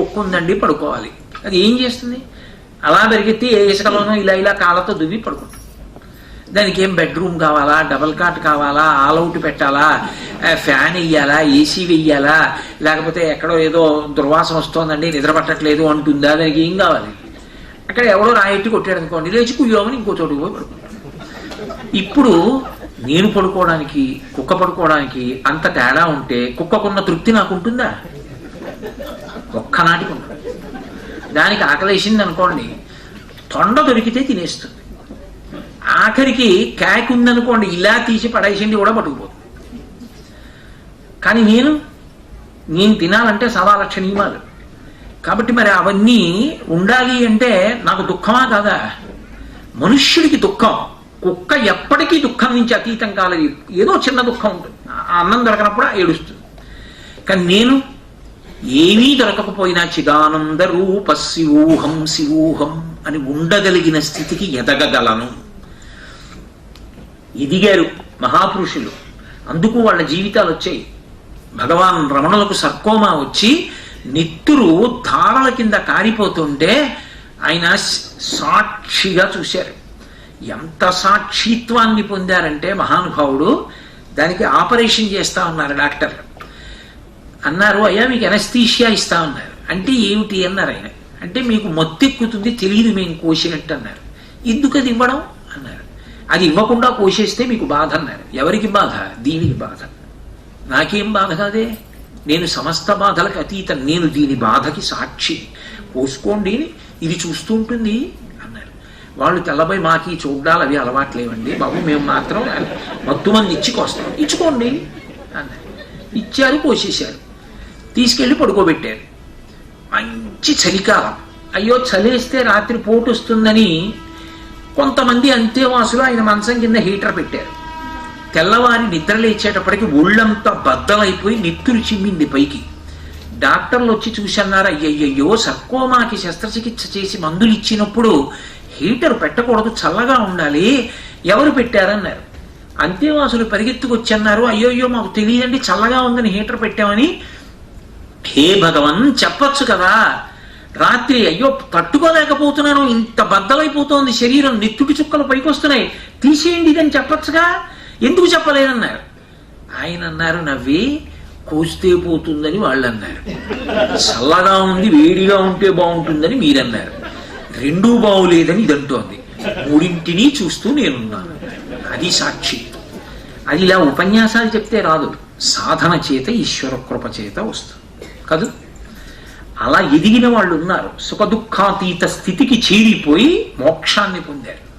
కుక్క ఉందండి పడుకోవాలి. అది ఏం చేస్తుంది? అలా పెరిగెత్తి ఏ ఇసుకలోనో ఇలా ఇలా కాళ్ళతో దువ్వి పడుకుంటుంది. దానికి ఏం బెడ్రూమ్ కావాలా? డబల్ కాట్ కావాలా? ఆల్అవుట్ పెట్టాలా? ఫ్యాన్ వెయ్యాలా? ఏసీ వెయ్యాలా? లేకపోతే ఎక్కడో ఏదో దుర్వాసన వస్తోందండి నిద్ర పట్టట్లేదు అంటుందా? దానికి ఏం కావాలి? అక్కడ ఎవడో రాయెట్టి కొట్టాడు అనుకోండి లేచి కుయ్యోమని ఇంకో చోటుకు పోయి ఇప్పుడు నేను పడుకోవడానికి కుక్క పడుకోవడానికి అంత తేడా ఉంటే కుక్కకున్న తృప్తి నాకు ఉంటుందా? ఒక్కనాటికి ఉండదు దానికి ఆకలేసింది అనుకోండి తొండ దొరికితే తినేస్తుంది. ఆఖరికి క్యాక్ ఉందనుకోండి ఇలా తీసి పడేసింది కూడా పట్టుకుపోతుంది. కానీ నేను నేను తినాలంటే సవా లక్ష నియమాలు. కాబట్టి మరి అవన్నీ ఉండాలి అంటే నాకు దుఃఖమా కాదా? మనుష్యుడికి దుఃఖం కుక్క ఎప్పటికీ దుఃఖం నుంచి అతీతం కాలేదు. ఏదో చిన్న దుఃఖం ఉంటుంది. అన్నం దొరకనప్పుడు ఏడుస్తుంది. కానీ నేను ఏమీ దొరకకపోయినా చిదానంద రూప శివూహం శివూహం అని ఉండగలిగిన స్థితికి ఎదగగలను. ఎదిగారు మహాపురుషులు అందుకు వాళ్ళ జీవితాలు వచ్చాయి. భగవాన్ రమణులకు సర్కోమా వచ్చి నెత్తురు ధారల కింద కారిపోతుంటే ఆయన సాక్షిగా చూశారు. ఎంత సాక్షిత్వాన్ని పొందారంటే మహానుభావుడు దానికి ఆపరేషన్ చేస్తా ఉన్నారు డాక్టర్. అన్నారు అయ్యా మీకు ఎనస్థీషియా ఇస్తా ఉన్నారు అంటే ఏమిటి? అన్నారు ఆయన. అంటే మీకు మొత్తెక్కుతుంది తెలియదు మేము కోసినట్టు అన్నారు. ఎందుకు అది ఇవ్వడం? అన్నారు. అది ఇవ్వకుండా కోసేస్తే మీకు బాధ అన్నారు. ఎవరికి బాధ? దీనికి బాధ. నాకేం బాధ కాదే? నేను సమస్త బాధలకు అతీతం. నేను దీని బాధకి సాక్షి. పోసుకోండి ఇది చూస్తూ ఉంటుంది అన్నారు. వాళ్ళు తెల్లబై మాకి చూడాలి అవి అలవాట్లేవండి బాబు మేము మాత్రం మత్తు మంది ఇచ్చుకొస్తాం ఇచ్చుకోండి అన్నారు. ఇచ్చారు పోసేశారు తీసుకెళ్ళి పడుకోబెట్టారు. మంచి చలికాలం. అయ్యో చలేస్తే రాత్రి పోటు వస్తుందని కొంతమంది అంతేవాసులు ఆయన మంచం కింద హీటర్ పెట్టారు. తెల్లవారి నిద్ర లేచేటప్పటికి ఒళ్ళంతా బద్దలైపోయి నెత్తురు చిమ్మింది పైకి. డాక్టర్లు వచ్చి చూసన్నారు అయ్యయ్యో సర్కోమాకి శస్త్రచికిత్స చేసి మందులు ఇచ్చినప్పుడు హీటర్ పెట్టకూడదు చల్లగా ఉండాలి ఎవరు పెట్టారన్నారు. అంతేవాసులు పరిగెత్తుకొచ్చి అన్నారు అయ్యోయ్యో మాకు తెలియదండి చల్లగా ఉందని హీటర్ పెట్టామని హే భగవన్ చెప్పచ్చు కదా. రాత్రి అయ్యో తట్టుకోలేకపోతున్నాను. ఇంత బద్దలైపోతోంది శరీరం. నెత్తుటి చుక్కలు పైకి వస్తున్నాయి తీసేయండి ఇదని చెప్పొచ్చుగా? ఎందుకు చెప్పలేదన్నారు? ఆయన అన్నారు నవ్వి కోస్తే పోతుందని వాళ్ళు అన్నారు చల్లగా ఉంది వేడిగా ఉంటే బాగుంటుందని మీరన్నారు. రెండూ బాగులేదని ఇది మూడింటిని చూస్తూ నేనున్నాను. అది సాక్షి. అది ఇలా ఉపన్యాసాలు చెప్తే రాదు. సాధన చేత ఈశ్వర కృప చేత వస్తుంది. కాదు. అలా ఎదిగిన వాళ్ళు ఉన్నారు. సుఖ దుఃఖాతీత స్థితికి చేరిపోయి మోక్షాన్ని పొందారు.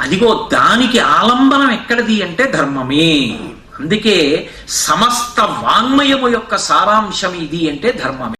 అదిగో దానికి ఆలంబనం ఎక్కడిది అంటే ధర్మమే. అందుకే సమస్త వాంగ్మయము యొక్క సారాంశం ఇది అంటే ధర్మమే.